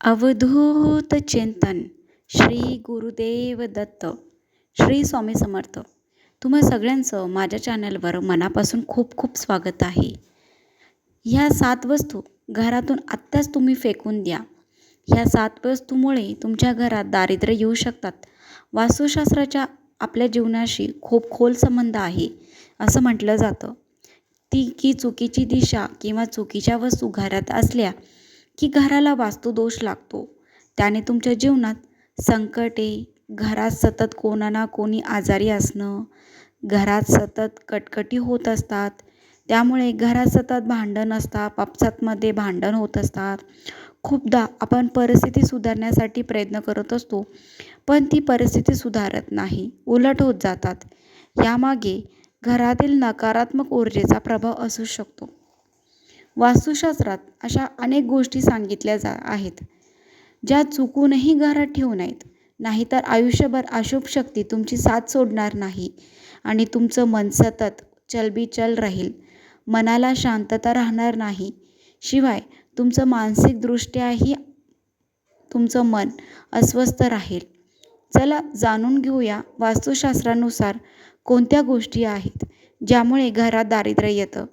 अवधूत चिंतन श्री गुरुदेव दत्त श्री स्वामी समर्थ. तुम्हा सगळ्यांचं माझ्या चॅनलवर मनापासून खूप खूप स्वागत आहे. ह्या सात वस्तू घरातून आत्ताच तुम्ही फेकून द्या. ह्या सात वस्तूमुळे तुमच्या घरात दारिद्र्य येऊ शकतात. वास्तुशास्त्राच्या आपल्या जीवनाशी खूप खोल संबंध आहे असं म्हटलं जातं. ती की चुकीची दिशा किंवा चुकीच्या वस्तू घरात असल्या की घराला वास्तुदोष लागतो. त्याने तुमच्या जीवनात संकटे घरात सतत कोणा ना कोणी आजारी असणं घरात सतत कटकटी होत असतात. त्यामुळे घरात सतत भांडण असतात आपसातमध्ये भांडण होत असतात. खूपदा आपण परिस्थिती सुधारण्यासाठी प्रयत्न करत असतो पण ती परिस्थिती सुधारत नाही उलट होत जातात. यामागे घरातील नकारात्मक ऊर्जेचा प्रभाव असू शकतो. वास्तुशास्त्रात अशा अनेक गोष्टी सांगितल्या जा आहेत ज्या चुकूनही घरात ठेवू नयेत. नाहीतर आयुष्यभर अशुभ शक्ती तुमची साथ सोडणार नाही आणि तुमचं मन सतत चलबिचल राहील. मनाला शांतता राहणार नाही. शिवाय तुमचं मानसिकदृष्ट्याही तुमचं मन अस्वस्थ राहील. चला जाणून घेऊया वास्तुशास्त्रानुसार कोणत्या गोष्टी आहेत ज्यामुळे घरात दारिद्र्य येतं.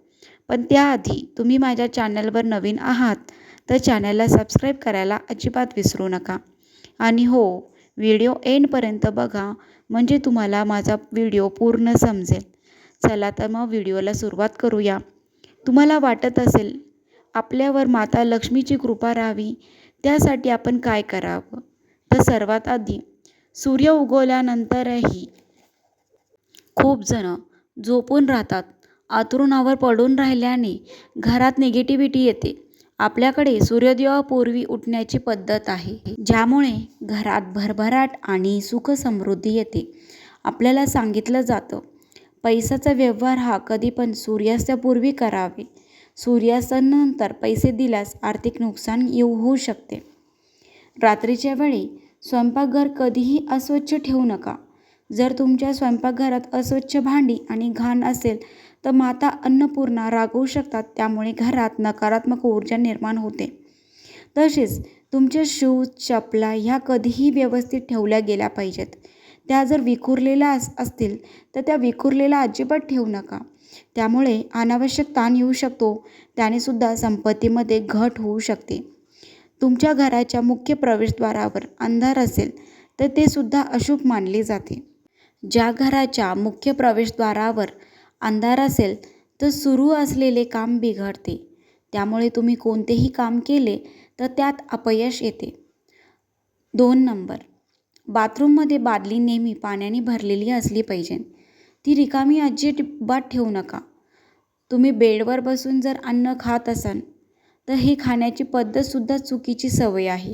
पण त्याआधी तुम्ही माझ्या चॅनलवर नवीन आहात तर चॅनलला सबस्क्राईब करायला अजिबात विसरू नका. आणि हो व्हिडिओ एंडपर्यंत बघा म्हणजे तुम्हाला माझा व्हिडिओ पूर्ण समजेल. चला तर मग व्हिडिओला सुरुवात करूया. तुम्हाला वाटत असेल आपल्यावर माता लक्ष्मीची कृपा राहावी त्यासाठी आपण काय करावं? तर सर्वात आधी सूर्य उगवल्यानंतरही खूप जण झोपून राहतात. आतरुणावर पडून राहिल्याने घरात निगेटिव्हिटी येते. आपल्याकडे सूर्योदयापूर्वी उठण्याची पद्धत आहे ज्यामुळे घरात भरभराट आणि सुख समृद्धी येते. आपल्याला सांगितलं जातं पैशाचा व्यवहार हा कधी पण सूर्यास्तापूर्वी करावे. सूर्यास्तानंतर पैसे दिल्यास आर्थिक नुकसान येऊ होऊ शकते. रात्रीच्या वेळी स्वयंपाकघर कधीही अस्वच्छ ठेवू नका. जर तुमच्या स्वयंपाकघरात अस्वच्छ भांडी आणि घाण असेल तर माता अन्नपूर्णा रागवू शकतात त्यामुळे घरात नकारात्मक ऊर्जा निर्माण होते. तसेच तुमच्या शूज चपला ह्या कधीही व्यवस्थित ठेवल्या गेल्या पाहिजेत. त्या जर विखुरलेल्या अस असतील तर त्या विखुरलेल्या अजिबात ठेवू नका. त्यामुळे अनावश्यक ताण येऊ शकतो त्यानेसुद्धा संपत्तीमध्ये घट होऊ शकते. तुमच्या घराच्या मुख्य प्रवेशद्वारावर अंधार असेल तर ते सुद्धा अशुभ मानले जाते. ज्या घराच्या मुख्य प्रवेशद्वारावर अंधार असेल तर सुरू असलेले काम बिघडते. त्यामुळे तुम्ही कोणतेही काम केले तर त्यात अपयश येते. दोन नंबर. बाथरूममध्ये बादली नेहमी पाण्याने भरलेली असली पाहिजे. ती रिकामी अजिबात ठेवू नका. तुम्ही बेडवर बसून जर अन्न खात असाल तर हे खाण्याची पद्धतसुद्धा चुकीची सवय आहे.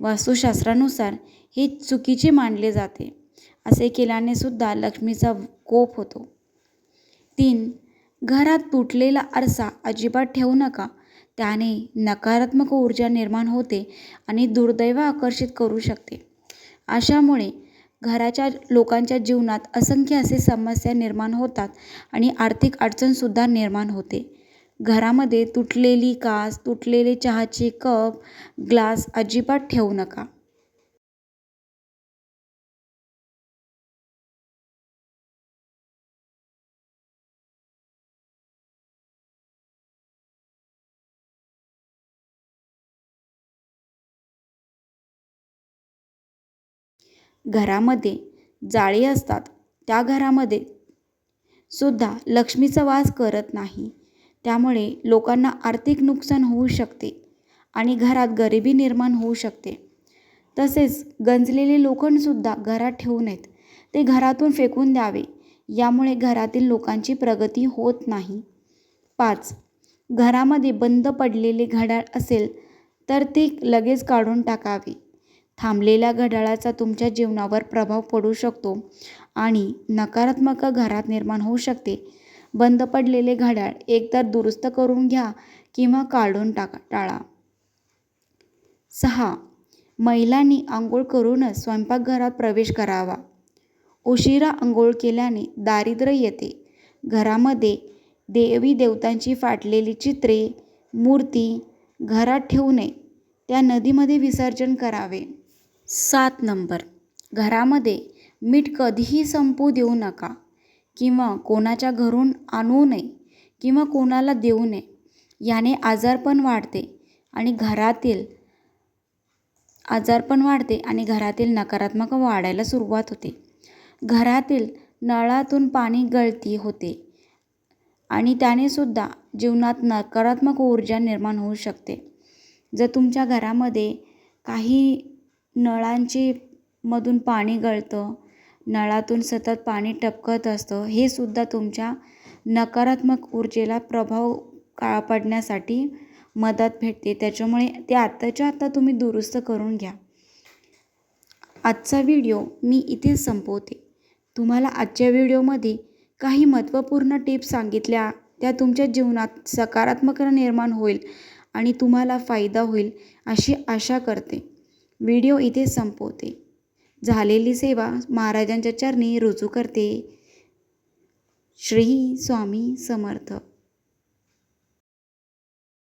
वास्तुशास्त्रानुसार हे चुकीचे मानले जाते. असे केल्याने सुद्धा लक्ष्मीचा कोप होतो. तीन घरात तुटलेला आरसा अजिबात ठेवू नका. त्याने नकारात्मक ऊर्जा निर्माण होते आणि दुर्दैव आकर्षित करू शकते. अशामुळे घराच्या लोकांच्या जीवनात असंख्य असे समस्या निर्माण होतात आणि आर्थिक अडचणसुद्धा निर्माण होते. घरामध्ये तुटलेली कास तुटलेले चहाचे कप ग्लास अजिबात ठेवू नका. घरामध्ये जाळी असतात त्या घरामध्ये सुद्धा लक्ष्मीचा वास करत नाही. त्यामुळे लोकांना आर्थिक नुकसान होऊ शकते आणि घरात गरिबी निर्माण होऊ शकते. तसेच गंजलेले लोखंडसुद्धा घरात ठेवू नयेत. ते घरातून फेकून द्यावे यामुळे घरातील लोकांची प्रगती होत नाही. पाच घरामध्ये बंद पडलेले घड्याळ असेल तर ते लगेच काढून टाकावे. थांबलेल्या घड्याळाचा तुमच्या जीवनावर प्रभाव पडू शकतो आणि नकारात्मक घरात निर्माण होऊ शकते. बंद पडलेले घड्याळ एकतर दुरुस्त करून घ्या किंवा काढून टाका टाळा. सहा. महिलांनी आंघोळ करूनच स्वयंपाकघरात प्रवेश करावा. उशिरा आंघोळ केल्याने दारिद्र्य येते. घरामध्ये देवी देवतांची फाटलेली चित्रे मूर्ती घरात ठेवू नये. त्या नदीमध्ये विसर्जन करावे. सात नंबर. घरामध्ये मीठ कधीही संपू देऊ नका किंवा कोणाच्या घरून आणू नये किंवा कोणाला देऊ नये याने आजारपण वाढते आणि घरातील आजारपण वाढते आणि घरातील नकारात्मक वाढायला सुरुवात होते. घरातील नळातून पाणी गळती होते आणि त्याने सुद्धा जीवनात नकारात्मक ऊर्जा निर्माण होऊ शकते. जर तुमच्या घरामध्ये काही नळांची मधून पाणी गळतं नळातून सतत पाणी टपकत असतं हे सुद्धा तुमच्या नकारात्मक ऊर्जेला प्रभाव का पडण्यासाठी मदत भेटते. त्याच्यामुळे ते आत्ताच्या आत्ता तुम्ही दुरुस्त करून घ्या. आजचा व्हिडिओ मी इथेच संपवते. तुम्हाला आजच्या व्हिडिओमध्ये काही महत्त्वपूर्ण टिप्स सांगितल्या त्या तुमच्या जीवनात सकारात्मक निर्माण होईल आणि तुम्हाला फायदा होईल अशी आशा करते. व्हिडिओ इथे संपवते. झालेली सेवा महाराजांच्या चरणी रुजू करते. श्री स्वामी समर्थ.